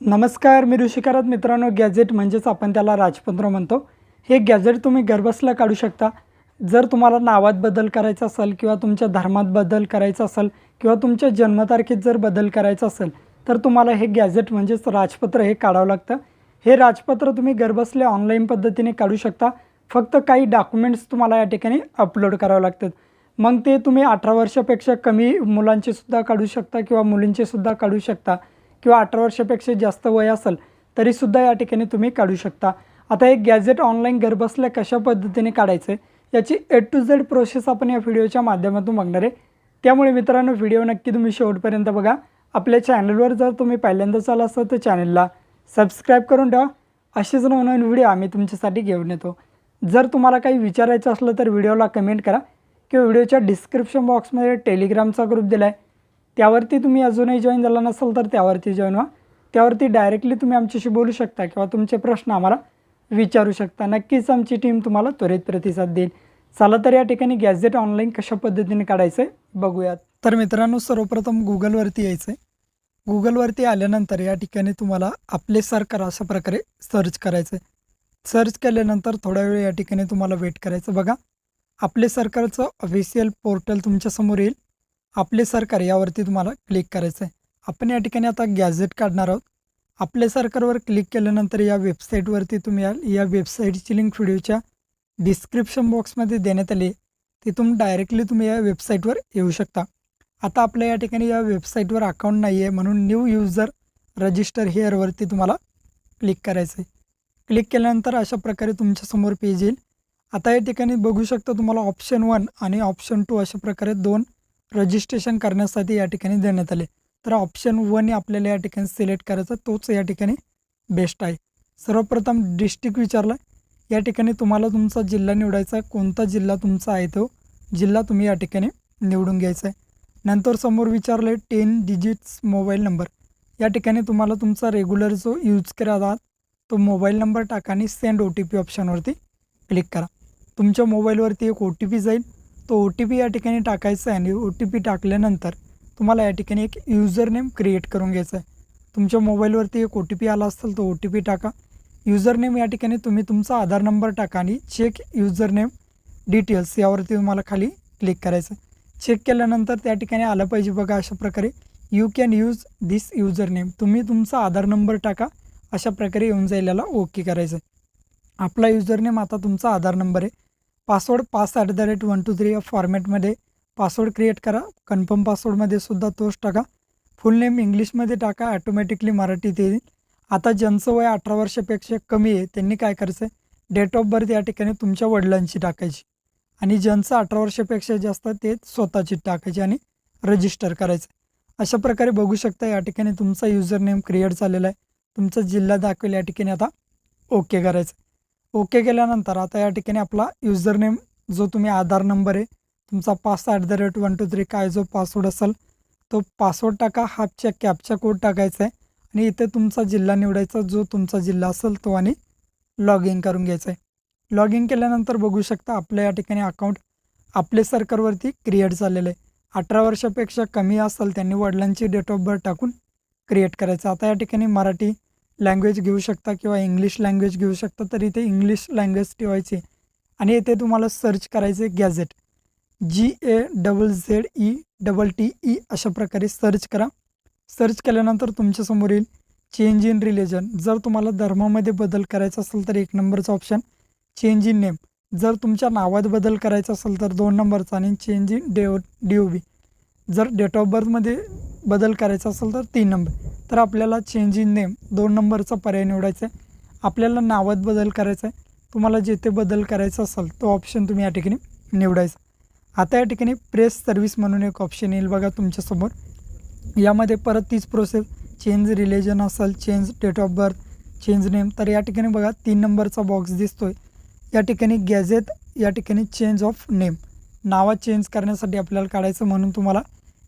नमस्कार मी ऋषिकारात मित्रांनो गॅजेट म्हणजेच आपण त्याला राजपत्र म्हणतो. हे गॅजेट तुम्ही घरबसल्या काढू शकता. जर तुम्हाला नावात बदल करायचा असेल किंवा तुमच्या धर्मात बदल करायचा असेल किंवा तुमच्या जन्मतारखेत जर बदल करायचा असेल तर तुम्हाला हे गॅजेट म्हणजेच राजपत्र हे काढावं लागतं. हे राजपत्र तुम्ही घरबसल्या ऑनलाईन पद्धतीने काढू शकता. फक्त काही डॉक्युमेंट्स तुम्हाला या ठिकाणी अपलोड करावं लागतात. मग ते तुम्ही अठरा वर्षापेक्षा कमी मुलांचे सुद्धा काढू शकता किंवा मुलींचे सुद्धा काढू शकता. किंवा अठरा वर्षापेक्षा जास्त वय असेल तरीसुद्धा या ठिकाणी तुम्ही काढू शकता. आता एक गॅजेट ऑनलाईन घरबसल्या कशा पद्धतीने काढायचं आहे याची ए टू झेड प्रोसेस आपण या व्हिडिओच्या माध्यमातून बघणार आहे. त्यामुळे मित्रांनो व्हिडिओ नक्की तुम्ही शेवटपर्यंत बघा. आपल्या चॅनलवर जर तुम्ही पहिल्यांदाच आला असाल तर चॅनलला सबस्क्राईब करून ठेवा. असेच नवनवीन व्हिडिओ आम्ही तुमच्यासाठी घेऊन येतो. जर तुम्हाला काही विचारायचं असलं तर व्हिडिओला कमेंट करा किंवा व्हिडिओच्या डिस्क्रिप्शन बॉक्समध्ये टेलिग्रामचा ग्रुप दिला आहे त्यावरती तुम्ही अजूनही जॉईन झाला नसेल तर त्यावरती जॉईन व्हा. त्यावरती डायरेक्टली तुम्ही आमच्याशी बोलू शकता किंवा तुमचे प्रश्न आम्हाला विचारू शकता. नक्कीच आमची टीम तुम्हाला त्वरित प्रतिसाद देईल. चला तर या ठिकाणी गॅजेट ऑनलाईन कशा पद्धतीने काढायचं आहे बघूयात. तर मित्रांनो सर्वप्रथम गुगलवरती यायचं आहे गुगलवरती आल्यानंतर या ठिकाणी तुम्हाला आपले सरकार अशा प्रकारे सर्च करायचं आहे सर्च केल्यानंतर थोड्या वेळ या ठिकाणी तुम्हाला वेट करायचं बघा. आपले सरकारचं ऑफिशियल पोर्टल तुमच्यासमोर येईल. आपले सरकार यावरती तुम्हाला क्लिक करायचं आहे. आपण या ठिकाणी आता गॅझेट काढणार आहोत. आपले सरकारवर क्लिक केल्यानंतर या वेबसाईटवरती तुम्ही याल या वेबसाईटची लिंक व्हिडिओच्या डिस्क्रिप्शन बॉक्समध्ये देण्यात आली आहे. तिथून डायरेक्टली तुम्ही या वेबसाईटवर येऊ शकता. आता आपल्या या ठिकाणी या वेबसाईटवर अकाउंट नाही आहे म्हणून न्यू युजर रजिस्टर हेअरवरती तुम्हाला क्लिक करायचं आहे. क्लिक केल्यानंतर अशा प्रकारे तुमच्यासमोर पेज येईल. आता या ठिकाणी बघू शकता तुम्हाला ऑप्शन वन आणि ऑप्शन टू अशा प्रकारे दोन रजिस्ट्रेशन करण्यासाठी या ठिकाणी देण्यात आले. तर ऑप्शन वन आपल्याला या ठिकाणी सिलेक्ट करायचा तोच या ठिकाणी बेस्ट आहे. सर्वप्रथम डिस्ट्रिक्ट विचारला. या ठिकाणी तुम्हाला तुमचा जिल्हा निवडायचा आहे. कोणता जिल्हा तुमचा आहे तो जिल्हा तुम्ही या ठिकाणी निवडून घ्यायचा आहे. नंतर समोर विचारलं आहे टेन डिजिट्स मोबाईल नंबर या ठिकाणी तुम्हाला तुमचा रेग्युलर जो यूज करत आहात तो मोबाईल नंबर टाका आणि सेंड ओ टी पी ऑप्शनवरती क्लिक करा. तुमच्या मोबाईलवरती एक ओ टी पी जाईल. तो ओ टी पी या ठिकाणी टाकायचा आहे आणि ओ टी पी टाकल्यानंतर तुम्हाला या ठिकाणी एक युजर नेम क्रिएट करून घ्यायचा आहे. तुमच्या मोबाईलवरती एक ओ टी पी आला असेल तो ओ टी पी टाका. युजर नेम या ठिकाणी तुम्ही तुमचा आधार नंबर टाका आणि चेक युजर नेम डिटेल्स यावरती तुम्हाला खाली क्लिक करायचं आहे. चेक केल्यानंतर त्या ठिकाणी आलं पाहिजे बघा अशा प्रकारे. You can use this user name तुम्ही तुमचा आधार नंबर टाका. अशा प्रकारे येऊन जाईल याला ओके करायचं आहे. आपला युजर नेम आता तुमचा आधार नंबर आहे. Password pass at the rate one two three या फॉर्मॅटमध्ये पासवर्ड क्रिएट करा. कन्फर्म पासवर्डमध्ये सुद्धा तोच टाका. फुल नेम इंग्लिशमध्ये टाका ॲटोमॅटिकली मराठीत येईल. आता ज्यांचं वय अठरा वर्षापेक्षा कमी आहे त्यांनी काय करायचं आहे डेट ऑफ बर्थ या ठिकाणी तुमच्या वडिलांची टाकायची. आणि ज्यांचं अठरा वर्षापेक्षा जास्त ते स्वतःची टाकायची आणि रजिस्टर करायचं. अशा प्रकारे बघू शकता या ठिकाणी तुमचा युजर नेम क्रिएट झालेला आहे. तुमचा जिल्हा दाखवेल या ठिकाणी आता. ओके करायचं. ओके केल्यानंतर आता या ठिकाणी आपला युजर नेम जो तुम्ही आधार नंबर आहे तुमचा pass at the rate one two three काय जो पासवर्ड असेल तो पासवर्ड टाका. हाफच्या कॅपचा कोड टाकायचा आहे. आणि इथे तुमचा जिल्हा निवडायचा जो तुमचा जिल्हा असेल तो आणि लॉग इन करून घ्यायचा आहे. लॉग इन केल्यानंतर बघू शकता आपल्या या ठिकाणी अकाउंट आपले सरकारवरती क्रिएट झालेलं आहे. अठरा वर्षापेक्षा कमी असेल त्यांनी वडिलांची डेट ऑफ बर्थ टाकून क्रिएट करायचं. आता या ठिकाणी मराठी लँग्वेज घेऊ शकता किंवा इंग्लिश लँग्वेज घेऊ शकता तर इथे इंग्लिश लँग्वेज ठेवायची. आणि इथे तुम्हाला सर्च करायचे gazette G A double Z E double T E अशा प्रकारे सर्च करा. सर्च केल्यानंतर तुमच्यासमोर येईल चेंज इन रिलिजन जर तुम्हाला धर्मामध्ये बदल करायचा असेल तर एक नंबरचा ऑप्शन चेंज इन नेम जर तुमच्या नावात बदल करायचा असेल तर दोन नंबरचा आणि चेंज इन डेओ डी ओ बी जर डेट ऑफ बर्थमध्ये बदल करायचा असेल तर तीन नंबर तर आपल्याला चेंज इन नेम दोन नंबरचा पर्याय निवडायचा आहे. आपल्याला नावात बदल करायचा आहे. तुम्हाला जेथे बदल करायचा असेल तो ऑप्शन तुम्ही या ठिकाणी निवडायचा. आता या ठिकाणी प्रेस सर्व्हिस म्हणून एक ऑप्शन येईल बघा तुमच्यासमोर. यामध्ये परत तीच प्रोसेस चेंज रिलेजन असेल change date of birth change name तर या ठिकाणी बघा तीन नंबरचा बॉक्स दिसतोय. या ठिकाणी गॅझेट या ठिकाणी चेंज ऑफ नेम नावात चेंज करण्यासाठी आपल्याला काढायचं म्हणून तुम्हाला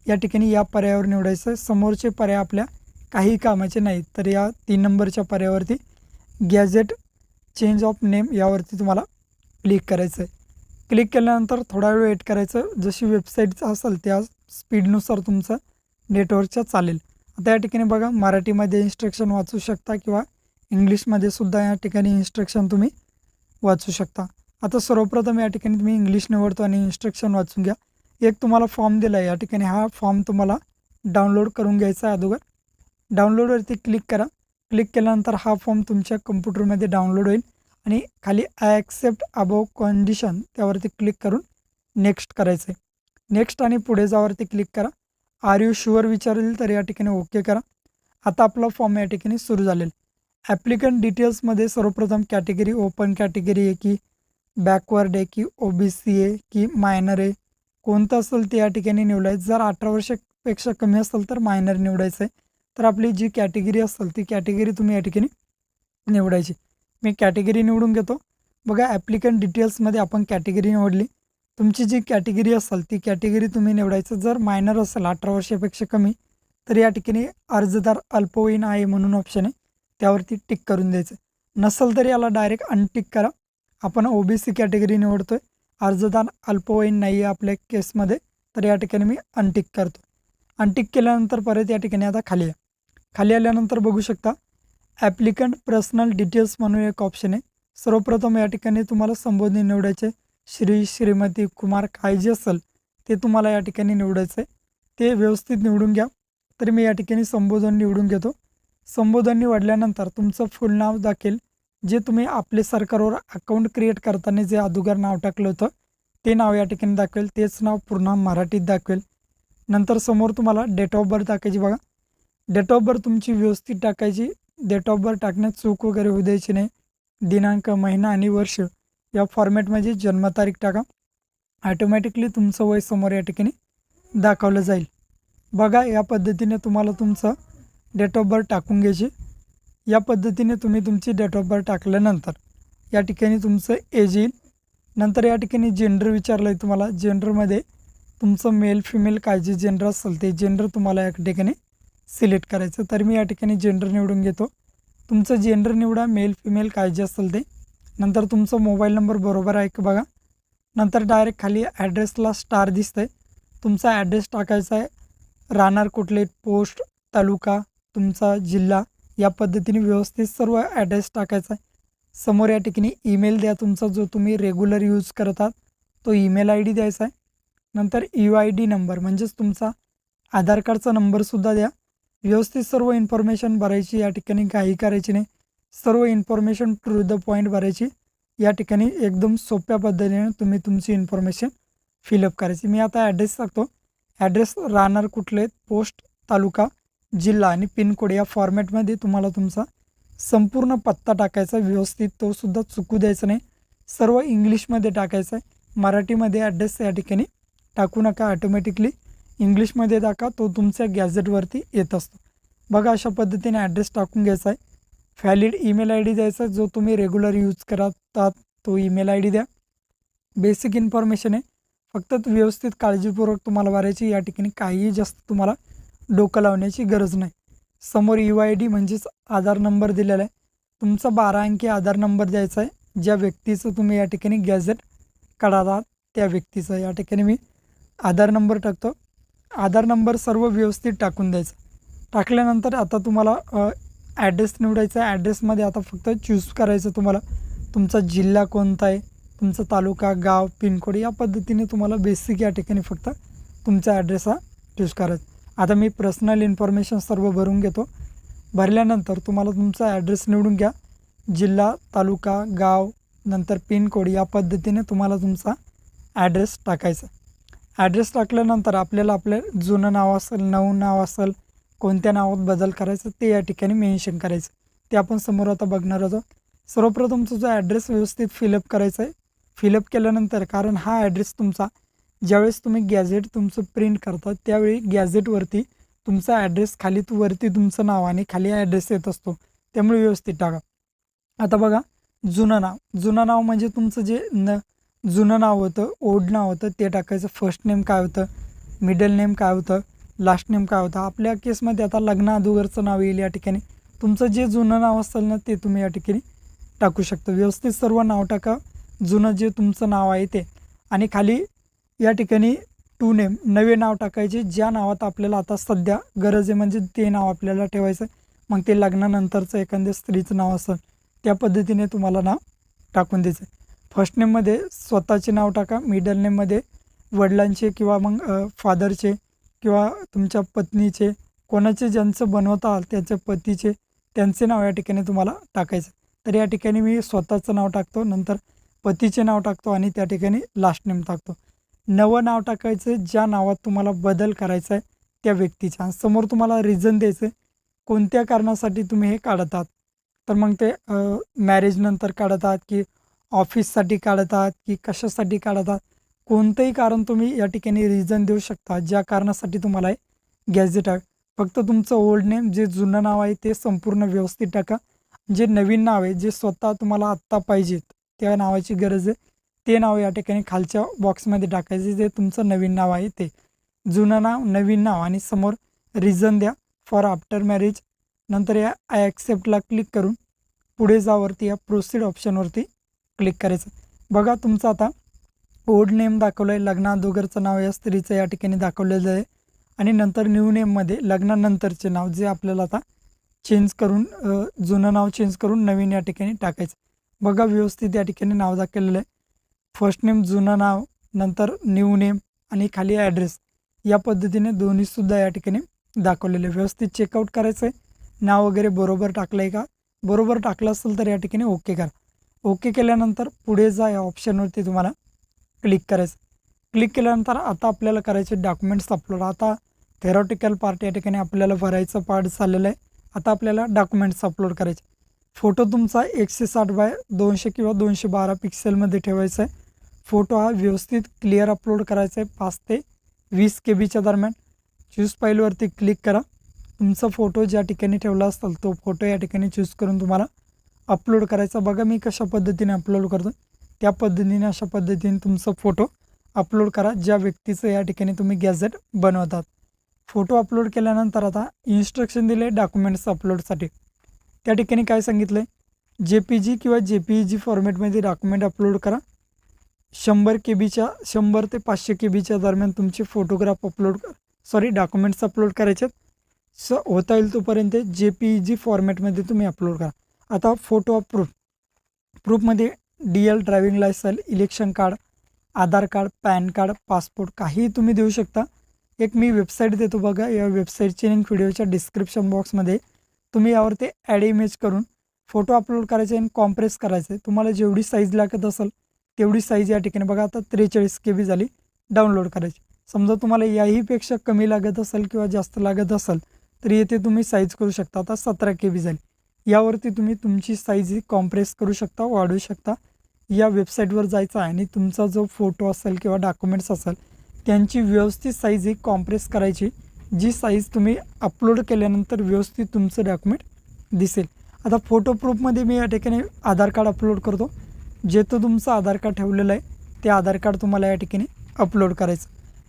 या ठिकाणी या पर्यायावर निवडायचं. समोरचे पर्याय आपल्या काही कामाचे नाहीत. तर या तीन नंबरच्या पर्यायावरती गॅझेट चेंज ऑफ नेम यावरती तुम्हाला क्लिक करायचं आहे क्लिक केल्यानंतर थोडा वेळ वेट करायचं. जशी वेबसाईटचं असेल त्या स्पीडनुसार तुमचं नेटवर्कच्या चालेल. आता या ठिकाणी बघा मराठीमध्ये इन्स्ट्रक्शन वाचू शकता किंवा इंग्लिशमध्ये सुद्धा या ठिकाणी इन्स्ट्रक्शन तुम्ही वाचू शकता. आता सर्वप्रथम या ठिकाणी तुम्ही इंग्लिश निवडतो आणि इन्स्ट्रक्शन वाचून घ्या. एक तुम्हाला फॉर्म दिला आहे या ठिकाणी हा फॉर्म तुम्हाला डाउनलोड करून घ्यायचा आहे अगोदर. डाउनलोडवरती क्लिक करा. क्लिक केल्यानंतर हा फॉर्म तुमच्या कम्प्युटरमध्ये डाउनलोड होईल आणि खाली आय ॲक्सेप्ट अबव कंडिशन त्यावरती क्लिक करून नेक्स्ट करायचं आहे नेक्स्ट आणि पुढे जावरती क्लिक करा. आर यू शुअर विचारेल तर या ठिकाणी ओके करा. आता आपला फॉर्म या ठिकाणी सुरू झालेला. ॲप्लिकंट डिटेल्समध्ये सर्वप्रथम कॅटेगरी ओपन कॅटेगरी आहे की बॅकवर्ड आहे की ओ बी सी आहे की मायनर आहे. कोणतं असेल ते या ठिकाणी निवडायचं. जर अठरा वर्षापेक्षा कमी असेल तर मायनर निवडायचं आहे. तर आपली जी कॅटेगरी असेल ती कॅटेगरी तुम्ही या ठिकाणी निवडायची. मी कॅटेगरी निवडून घेतो. बघा ॲप्लिकंट डिटेल्समध्ये आपण कॅटेगरी निवडली. तुमची जी कॅटेगरी असेल ती कॅटेगरी तुम्ही निवडायचं. जर मायनर असेल अठरा वर्षापेक्षा कमी तर या ठिकाणी अर्जदार अल्पवयीन आहे म्हणून ऑप्शन आहे. त्यावरती टिक करून द्यायचं. नसेल तर याला डायरेक्ट अनटिक करा. आपण ओ बी सी कॅटेगरी निवडतो आहे अर्जदान अल्पवयीन नाही आहे आपल्या केसमध्ये तर या ठिकाणी मी अनटिक करतो. अनटिक केल्यानंतर परत या ठिकाणी आता खाली आहे खाली आल्यानंतर बघू शकता ॲप्लिकंट पर्सनल डिटेल्स म्हणून एक ऑप्शन आहे. सर्वप्रथम या ठिकाणी तुम्हाला संबोधन निवडायचे श्री श्रीमती कुमार काय जे असेल ते तुम्हाला या ठिकाणी निवडायचं आहे. ते व्यवस्थित निवडून घ्या. तर मी या ठिकाणी संबोधन निवडून घेतो. संबोधन निवडल्यानंतर तुमचं फुल नाव दाखील. जे तुम्ही आपले सरकारवर अकाउंट क्रिएट करताना जे अदुगर नाव टाकलं होतं ते नाव या ठिकाणी दाखवेल. तेच नाव पूर्ण मराठीत दाखवेल. नंतर समोर तुम्हाला डेट ऑफ बर्थ टाकायची बघा. डेट ऑफ बर्थ तुमची व्यवस्थित टाकायची. डेट ऑफ बर्थ टाकण्यात चूक वगैरे होऊ द्यायची नाही. दिनांक महिना आणि वर्ष या फॉर्मॅटमध्ये जन्मतारीख टाका. ॲटोमॅटिकली तुमचं वय समोर या ठिकाणी दाखवलं जाईल. बघा या पद्धतीने तुम्हाला तुमचं डेट ऑफ बर्थ टाकून घ्यायची. या पद्धतीने तुम्ही तुमची डेट ऑफ बर्थ टाकल्यानंतर या ठिकाणी तुमचं एज येईल. नंतर या ठिकाणी जेंडर विचारलं आहे तुम्हाला जेंडरमध्ये तुमचं मेल फिमेल काय जे जेंडर असेल ते जेंडर तुम्हाला या ठिकाणी सिलेक्ट करायचं. तर मी या ठिकाणी जेंडर निवडून घेतो. तुमचं जेंडर निवडा. मेल फिमेल काय जे असेल ते. नंतर तुमचं मोबाईल नंबर बरोबर आहे का बघा. नंतर डायरेक्ट खाली ॲड्रेसला स्टार दिसतं आहे तुमचा ॲड्रेस टाकायचा आहे. राहणार कुठले? पोस्ट तालुका तुमचा जिल्हा. या पद्धतीने व्यवस्थित सर्व ॲड्रेस टाकायचा आहे. समोर या ठिकाणी ईमेल द्या तुमचा जो तुम्ही रेग्युलर यूज करत आहात तो ईमेल आय डी द्यायचा आहे. नंतर यू आय डी नंबर म्हणजेच तुमचा आधार कार्डचा नंबरसुद्धा द्या. व्यवस्थित सर्व इन्फॉर्मेशन भरायची या ठिकाणी काही करायची नाही. सर्व इन्फॉर्मेशन टू द पॉईंट भरायची. या ठिकाणी एकदम सोप्या पद्धतीने तुम्ही तुमची इन्फॉर्मेशन फिलअप करायची. मी आता ॲड्रेस टाकतो. ॲड्रेस राहणार कुठले? पोस्ट तालुका जिल्हा आणि पिनकोड या फॉर्मॅटमध्ये तुम्हाला तुमचा संपूर्ण पत्ता टाकायचा व्यवस्थित तो सुद्धा चुकू द्यायचा नाही. सर्व इंग्लिशमध्ये टाकायचं आहे. मराठीमध्ये ॲड्रेस या ठिकाणी टाकू नका. ऑटोमॅटिकली इंग्लिशमध्ये टाका. तो तुमच्या गॅझेटवरती येत असतो. बघा अशा पद्धतीने ॲड्रेस टाकून घ्यायचा आहे. व्हॅलिड ईमेल आय डी द्यायचा जो तुम्ही रेग्युलर यूज करतात तो ईमेल आय डी द्या. बेसिक इन्फॉर्मेशन आहे. फक्त व्यवस्थित काळजीपूर्वक तुम्हाला भरायची या ठिकाणी काहीही जास्त तुम्हाला डोकं लावण्याची गरज नाही. समोर यू आय डी म्हणजेच आधार नंबर दिलेला आहे. तुमचा बारा अंकी आधार नंबर द्यायचा आहे. ज्या व्यक्तीचं तुम्ही या ठिकाणी गॅझेट काढालात त्या व्यक्तीचं या ठिकाणी मी आधार नंबर टाकतो. आधार नंबर सर्व व्यवस्थित टाकून द्यायचा. टाकल्यानंतर आता तुम्हाला ॲड्रेस निवडायचा आहे. ॲड्रेसमध्ये आता फक्त चूज करायचं तुम्हाला. तुमचा जिल्हा कोणता आहे? तुमचा तालुका गाव पिनकोड या पद्धतीने तुम्हाला बेसिक या ठिकाणी फक्त तुमचा ॲड्रेस हा चूज करायचा. आता मी पर्सनल इन्फॉर्मेशन सर्व भरून घेतो. भरल्यानंतर तुम्हाला तुमचा ॲड्रेस निवडून घ्या. जिल्हा तालुका गाव नंतर पिनकोड या पद्धतीने तुम्हाला तुमचा ॲड्रेस टाकायचा. ॲड्रेस टाकल्यानंतर आपल्याला आपलं जुनं नाव असेल नवं नाव असेल कोणत्या नावात बदल करायचं ते या ठिकाणी मेन्शन करायचं. ते आपण समोर आता बघणार आहोत. सर्वप्रथम जो ॲड्रेस व्यवस्थित फिलअप करायचा आहे. फिलअप केल्यानंतर कारण हा ॲड्रेस तुमचा ज्यावेळेस तुम्ही गॅझेट तुमचं प्रिंट करता त्यावेळी गॅझेटवरती तुमचा ॲड्रेस खाली तू वरती तुमचं नाव आणि खाली ॲड्रेस येत असतो. त्यामुळे व्यवस्थित टाका. आता बघा जुनं नाव. जुनं नाव म्हणजे तुमचं जे न जुनं नाव होतं ओल्ड नाव होतं ते टाकायचं. फर्स्ट नेम काय होतं? मिडल नेम काय होतं? लास्ट नेम काय होतं? आपल्या केसमध्ये आता लग्न अगोदरचं नाव येईल या ठिकाणी. तुमचं जे जुनं नाव असेल ना ते तुम्ही या ठिकाणी टाकू शकता. व्यवस्थित सर्व नाव टाका. जुनं जे तुमचं नाव आहे ते. आणि खाली या ठिकाणी टू नेम नवे नाव टाकायचे. ज्या नावात आपल्याला आता सध्या गरज आहे म्हणजे ते नाव आपल्याला ठेवायचं आहे. मग ते लग्नानंतरचं एखाद्या स्त्रीचं नाव असेल त्या पद्धतीने तुम्हाला नाव टाकून द्यायचं आहे. फर्स्ट नेममध्ये स्वतःचे नाव टाका मिडल नेममध्ये वडिलांचे किंवा मग फादरचे किंवा तुमच्या पत्नीचे. कोणाचे ज्यांचं बनवता आहात त्याच्या पतीचे त्यांचे नाव या ठिकाणी तुम्हाला टाकायचं तर या ठिकाणी मी स्वतःचं नाव टाकतो नंतर पतीचे नाव टाकतो आणि त्या ठिकाणी लास्ट नेम टाकतो. नवं नाव टाकायचं ज्या नावात तुम्हाला बदल करायचा आहे त्या व्यक्तीच्या समोर तुम्हाला रिझन द्यायचं आहे कोणत्या कारणासाठी तुम्ही हे काढत आहात तर मग ते मॅरेजनंतर काढत आहात की ऑफिससाठी काढत आहात की कशासाठी काढत आहात कोणतंही कारण तुम्ही या ठिकाणी रिझन देऊ शकता ज्या कारणासाठी तुम्हाला हे गॅझेट आहे. फक्त तुमचं ओल्ड नेम जे जुनं नाव आहे ते संपूर्ण व्यवस्थित टाका. जे नवीन नाव आहे जे स्वतः तुम्हाला आत्ता पाहिजेत त्या नावाची गरज आहे. ते नाव या ठिकाणी खालच्या बॉक्समध्ये टाकायचे जे तुमचं नवीन नाव आहे ते. जुनं नाव नवीन नाव आणि समोर रिझन द्या फॉर आफ्टर मॅरेज नंतर या आय ॲक्सेप्टला क्लिक करून पुढे जावरती या प्रोसीड ऑप्शनवरती क्लिक करायचं. बघा तुमचं आता ओल्ड नेम दाखवलं आहे लग्नादोगरचं नाव या स्त्रीचं या ठिकाणी दाखवलेलं आहे. आणि नंतर न्यू नेममध्ये लग्नानंतरचे नाव जे आपल्याला आता चेंज करून जुनं नाव चेंज करून नवीन या ठिकाणी टाकायचं. बघा व्यवस्थित या ठिकाणी नाव दाखवलेलं आहे. फर्स्ट नेम जुनं नाव नंतर न्यू नेम आणि खाली ॲड्रेस या पद्धतीने दोन्हीसुद्धा या ठिकाणी दाखवलेले. आहे. व्यवस्थित चेकआउट करायचं आहे नाव वगैरे बरोबर टाकलं आहे का? बरोबर टाकलं असेल तर या ठिकाणी ओके करा. ओके केल्यानंतर पुढे जा या ऑप्शनवरती तुम्हाला क्लिक करायचं. क्लिक केल्यानंतर आता आपल्याला करायचे डॉक्युमेंट्स अपलोड आता थेरॉटिकल पार्ट या ठिकाणी आपल्याला भरायचं पार्ट झालेलं आहे. आता आपल्याला डॉक्युमेंट्स अपलोड करायचे. फोटो तुमचा एकशे साठ बाय दोनशे किंवा दोनशे बारा पिक्सेलमध्ये ठेवायचा आहे. फोटो हा व्यवस्थित क्लिअर अपलोड करायचा आहे. पाच ते वीस के बीच्या दरम्यान. चूज फाईलवरती क्लिक करा. तुमचा फोटो ज्या ठिकाणी ठेवला असेल तो फोटो या ठिकाणी चूज करून तुम्हाला अपलोड करायचा. बघा मी कशा पद्धतीने अपलोड करतो त्या पद्धतीने अशा पद्धतीने तुमचा फोटो अपलोड करा. ज्या व्यक्तीचं या ठिकाणी तुम्ही गॅझेट बनवतात. फोटो अपलोड केल्यानंतर आता इन्स्ट्रक्शन दिले डॉक्युमेंट्स अपलोडसाठी त्या ठिकाणी काय सांगितलं आहे जे पी जी किंवा जे पी जी फॉर्मॅटमध्ये डॉक्युमेंट अपलोड करा. शंभर के बीच्या शंभर ते पाचशे के बीच्या दरम्यान तुमचे photograph upload sorry documents upload करायचे स होता येईल तोपर्यंत जे पी जी फॉर्मॅटमध्ये तुम्ही अपलोड करा. आता photo of proof प्रूफमध्ये D L driving licence election card Aadhaar card PAN card passport काहीही तुम्ही देऊ शकता. एक मी वेबसाईट देतो बघा. या वेबसाईटची लिंक व्हिडिओच्या डिस्क्रिप्शन बॉक्समध्ये तुम्ही यावरती ॲड इमेज करून फोटो अपलोड करायचे आणि कॉम्प्रेस करायचे. तुम्हाला जेवढी साईज लागत असेल तेवढी साईज या ठिकाणी बघा आता त्रेचाळीस के बी झाली. डाउनलोड करायची. समजा तुम्हाला याहीपेक्षा कमी लागत असेल किंवा जास्त लागत असेल तर येथे तुम्ही साईज करू शकता. आता सतरा के बी झाली. यावरती तुम्ही तुमची साईज ही कॉम्प्रेस करू शकता वाढवू शकता. या वेबसाईटवर जायचं आहे आणि तुमचा जो फोटो असेल किंवा डॉक्युमेंट्स असेल त्यांची व्यवस्थित साईज ही कॉम्प्रेस करायची जी साईज तुम्ही अपलोड केल्यानंतर व्यवस्थित तुमचं डॉक्युमेंट दिसेल. आता फोटो प्रूफमध्ये मी या ठिकाणी आधार कार्ड अपलोड करतो. जे तुमचं आधार कार्ड ठेवलेलं आहे ते आधार कार्ड तुम्हाला या ठिकाणी अपलोड करायचं.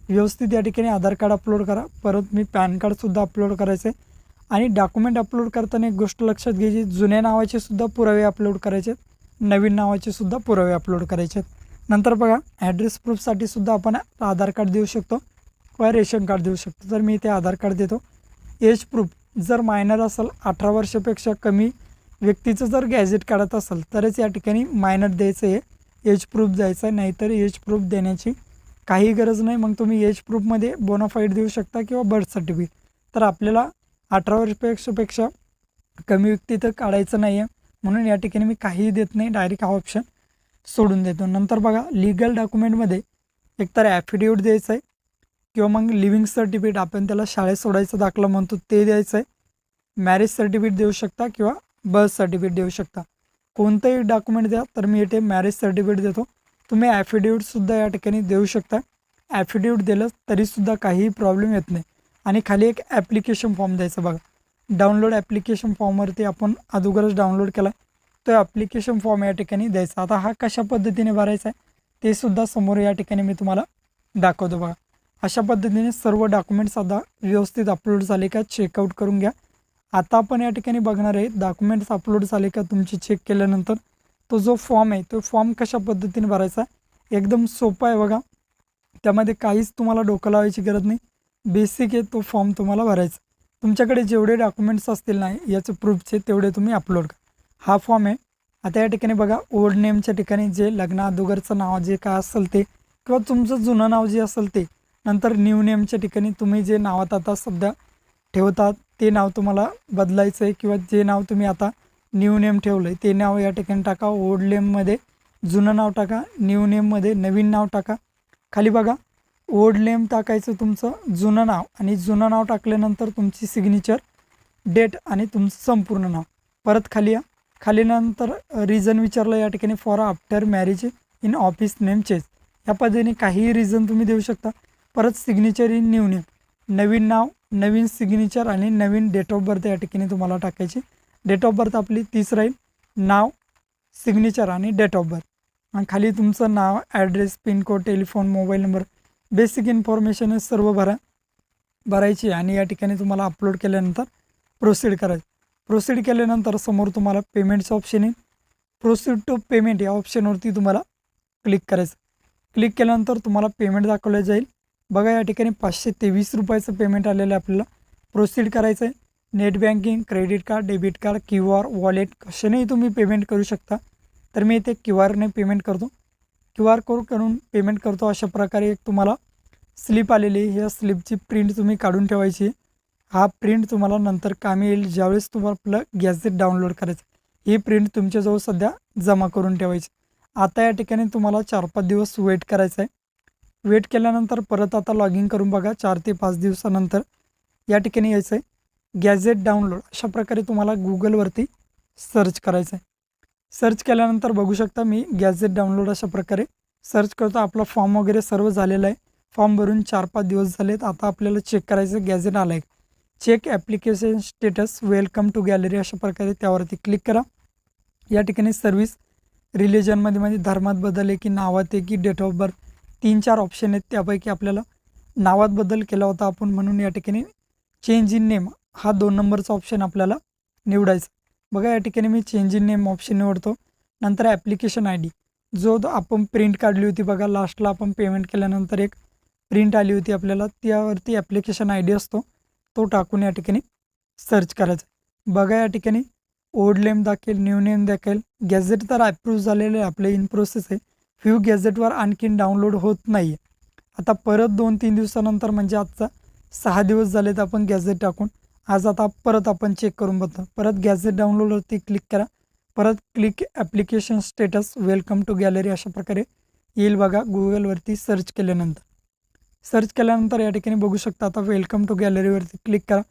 व्यवस्थित या ठिकाणी आधार कार्ड अपलोड करा. परत मी पॅन कार्डसुद्धा अपलोड करायचं आहे आणि डॉक्युमेंट अपलोड करताना एक गोष्ट लक्षात घ्यायची जुन्या नावाचे सुद्धा पुरावे अपलोड करायचे आहेत. नवीन नावाचे सुद्धा पुरावे अपलोड करायचे आहेत. नंतर बघा ॲड्रेस प्रूफसाठी सुद्धा आपण आधार कार्ड देऊ शकतो किंवा रेशन कार्ड देऊ शकतो. तर मी इथे आधार कार्ड देतो. एज प्रूफ जर मायनर असेल अठरा वर्षापेक्षा कमी व्यक्तीचं जर गॅजेट काढत असेल तरच या ठिकाणी मायनर द्यायचं आहे. एज प्रूफ जायचं आहे नाहीतर एज प्रूफ देण्याची काही गरज नाही. मग तुम्ही एज प्रूफमध्ये बोनाफाईड देऊ शकता किंवा बर्थ सर्टिफिकेट तर आपल्याला अठरा वर्षपेक्षापेक्षा कमी व्यक्ती तर काढायचं नाही आहे म्हणून या ठिकाणी मी काहीही देत नाही. डायरेक्ट हा ऑप्शन सोडून देतो. नंतर बघा लिगल डॉक्युमेंटमध्ये एकतर ॲफिडेविट द्यायचं आहे किंवा मग लिव्हिंग सर्टिफिकेट आपण त्याला शाळेत सोडायचा दाखला म्हणतो ते द्यायचं आहे. मॅरेज सर्टिफिकेट देऊ शकता किंवा बर्थ सर्टिफिकेट देऊ शकता. कोणतंही डॉक्युमेंट द्या तर मी इथे मॅरेज सर्टिफिकेट देतो. तुम्ही ॲफिडेविटसुद्धा या ठिकाणी देऊ शकता. ॲफिडेविट दिलं तरीसुद्धा काहीही प्रॉब्लेम येत नाही. आणि खाली एक ॲप्लिकेशन फॉर्म द्यायचा बघा. डाउनलोड ॲप्लिकेशन फॉर्मवरती आपण अगोदरच डाउनलोड केला. तो ॲप्लिकेशन फॉर्म या ठिकाणी द्यायचा. आता हा कशा पद्धतीने भरायचा आहे ते सुद्धा समोर या ठिकाणी मी तुम्हाला दाखवतो बघा. अशा पद्धतीने सर्व डॉक्युमेंट्स आता व्यवस्थित अपलोड झाले का चेकआउट करून घ्या. आता आपण या ठिकाणी बघणार आहे डॉक्युमेंट्स अपलोड झाले का तुमचे चेक केल्यानंतर? तो जो फॉर्म आहे तो फॉर्म कशा पद्धतीने भरायचा? एकदम सोपा आहे बघा. त्यामध्ये काहीच तुम्हाला डोकं लावायची गरज नाही. बेसिक आहे तो फॉर्म तुम्हाला भरायचा. तुमच्याकडे जेवढे डॉक्युमेंट्स असतील ना याचे प्रूफचे तेवढे तुम्ही अपलोड करा. हा फॉर्म आहे. आता या ठिकाणी बघा ओल्ड नेमच्या ठिकाणी जे लग्ना अगोदरचं नाव जे काय असेल ते किंवा तुमचं जुनं नाव जे असेल ते नंतर न्यू नेमच्या ठिकाणी तुम्ही जे नावात आता सध्या ठेवतात ते नाव तुम्हाला बदलायचं आहे किंवा जे नाव तुम्ही आता न्यू नेम ठेवलं आहे ते नाव या ठिकाणी टाका. ओल्ड नेममध्ये जुनं नाव टाका न्यू नेममध्ये नवीन नाव टाका. खाली बघा ओल्ड नेम टाकायचं तुमचं जुनं नाव आणि जुनं नाव टाकल्यानंतर तुमची सिग्नेचर डेट आणि तुमचं संपूर्ण नाव. परत खाली या. खाली नंतर रिझन विचारलं या ठिकाणी for after marriage in office name change या पद्धतीने काहीही रिझन तुम्ही देऊ शकता. परत सिग्नेचर इन न्यू नेम नवीन नाव नवीन सिग्नेचर आणि नवीन डेट ऑफ बर्थ या ठिकाणी तुम्हाला टाकायची. डेट ऑफ बर्थ आपली तीस राहील. नाव सिग्नेचर आणि डेट ऑफ बर्थ आणि खाली तुमचं नाव address pincode telephone mobile number basic information सर्व भरा भरायची आणि या ठिकाणी तुम्हाला अपलोड केल्यानंतर प्रोसीड करायचं. प्रोसीड केल्यानंतर समोर तुम्हाला पेमेंटचं ऑप्शन येईल. प्रोसीड टू पेमेंट या ऑप्शनवरती तुम्हाला क्लिक करायचं. क्लिक केल्यानंतर तुम्हाला पेमेंट दाखवलं जाईल. बघा या ठिकाणी पाचशे तेवीस रुपयाचं पेमेंट आलेलं आहे आपल्याला. प्रोसीड करायचं आहे. Net banking credit card debit card Q R wallet कशानेही तुम्ही पेमेंट करू शकता. तर मी इथे क्यू आरने पेमेंट करतो. क्यू आर कोड करून पेमेंट करतो अशा प्रकारे एक तुम्हाला स्लिप आलेली आहे. ह्या स्लिपची प्रिंट तुम्ही काढून ठेवायची आहे. हा प्रिंट तुम्हाला नंतर कामी येईल. ज्यावेळेस तुम्हाला आपलं गॅझेट डाउनलोड करायचं ही प्रिंट तुमच्याजवळ सध्या जमा करून ठेवायची आता या ठिकाणी तुम्हाला चार पाच दिवस वेट करायचं आहे. वेट केल्यानंतर परत आता लॉग इन करून बघा चार ते पाच दिवसानंतर. या ठिकाणी यायचं आहे गॅझेट डाउनलोड अशा प्रकारे तुम्हाला गुगलवरती सर्च करायचं आहे सर्च केल्यानंतर बघू शकता मी गॅझेट डाउनलोड अशा प्रकारे सर्च करतो. आपला फॉर्म वगैरे सर्व झालेला आहे. फॉर्म भरून चार पाच दिवस झालेत. आता आपल्याला चेक करायचं गॅझेट आलं आहे check application status welcome to gallery अशा प्रकारे त्यावरती क्लिक करा. या ठिकाणी सर्विस रिलिजनमध्ये म्हणजे धर्मात बदल आहे की नावात आहे की डेट ऑफ बर्थ तीन चार ऑप्शन आहेत. त्यापैकी आपल्याला नावात बदल केला होता आपण म्हणून या ठिकाणी चेंज इन नेम हा दोन नंबरचा ऑप्शन आपल्याला निवडायचा. बघा या ठिकाणी मी चेंज इन नेम ऑप्शन निवडतो. नंतर ॲप्लिकेशन आय डी जो आपण प्रिंट काढली होती बघा लास्टला आपण पेमेंट केल्यानंतर एक प्रिंट आली होती आपल्याला. त्यावरती ॲप्लिकेशन आय डी असतो. तो टाकून या ठिकाणी सर्च करायचा. बघा या ठिकाणी ओल्ड नेम दाखेल न्यू नेम दाखेल. गॅझेट तर अप्रूव्ह झालेलं आहे. आपलं इन प्रोसेस आहे. फ्यू गॅझेटवर आणखीन डाउनलोड होत नाही आहे आता परत दोन तीन दिवसानंतर म्हणजे आजचा सहा दिवस झालेत आपण गॅझेट टाकून. आज आता परत आपण चेक करून बघतो. परत गॅझेट डाउनलोडवरती क्लिक करा. परत click application status welcome to gallery अशा प्रकारे येईल बघा. गुगलवरती सर्च केल्यानंतर. सर्च केल्यानंतर या ठिकाणी बघू शकता आता वेलकम टू गॅलरीवरती क्लिक करा.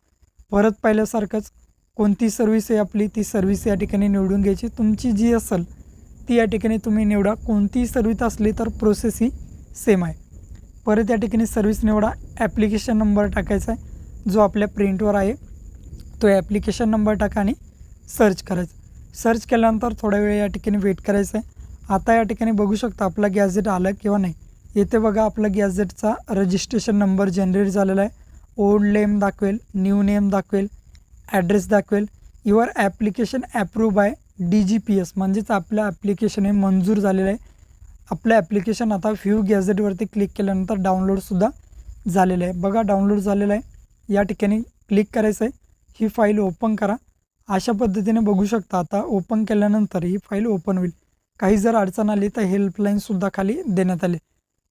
परत पाहिल्यासारखंच कोणती सर्व्हिस आहे आपली ती सर्व्हिस या ठिकाणी निवडून घ्यायची. तुमची जी असेल ती या ठिकाणी तुम्ही निवडा. कोणतीही सर्विस असली तर प्रोसेस ही सेम आहे. परत या ठिकाणी सर्विस निवडा. ॲप्लिकेशन नंबर टाकायचा आहे. जो आपल्या प्रिंटवर आहे तो ॲप्लिकेशन नंबर टाका आणि सर्च करायचा. सर्च केल्यानंतर थोडा वेळ या ठिकाणी वेट करायचं आहे. आता या ठिकाणी बघू शकता आपला गॅझेट आला किंवा नाही. येथे बघा आपला गॅझेटचा रजिस्ट्रेशन नंबर जनरेट झालेला आहे. ओल्ड नेम दाखवेल न्यू नेम दाखवेल ॲड्रेस दाखवेल. युअर ॲप्लिकेशन ॲप्रूव्ह आहे. डी जी पी एस म्हणजेच आपलं ॲप्लिकेशन हे मंजूर झालेलं आहे. आपलं ॲप्लिकेशन आता फ्यू गॅझेटवरती क्लिक केल्यानंतर डाउनलोडसुद्धा झालेलं आहे. बघा डाउनलोड झालेलं आहे. या ठिकाणी क्लिक करायचं आहे. ही फाईल ओपन करा. अशा पद्धतीने बघू शकता. आता ओपन केल्यानंतर ही फाईल ओपन होईल. काही जर अडचण आली तर हेल्पलाईनसुद्धा खाली देण्यात आली.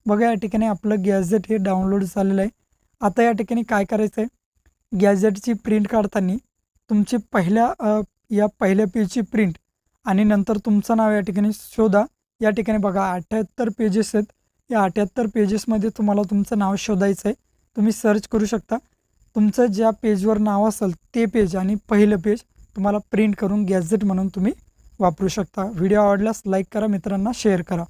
बघा या ठिकाणी आपलं गॅझेट हे डाउनलोड झालेलं आहे. आता या ठिकाणी काय करायचं आहे गॅझेटची प्रिंट काढताना तुमची पहिल्या या पहिल्या पेजची प्रिंट आणि नंतर तुमचं नाव या ठिकाणी शोधा. या ठिकाणी बघा अठ्ठ्याहत्तर पेजेस आहेत. या अठ्ठ्याहत्तर पेजेसमध्ये तुम्हाला तुमचं नाव शोधायचं आहे तुम्ही सर्च करू शकता. तुमचं ज्या पेजवर नाव असेल ते पेज आणि पहिलं पेज तुम्हाला प्रिंट करून गॅझेट म्हणून तुम्ही वापरू शकता. व्हिडिओ आवडल्यास लाईक करा मित्रांना शेअर करा.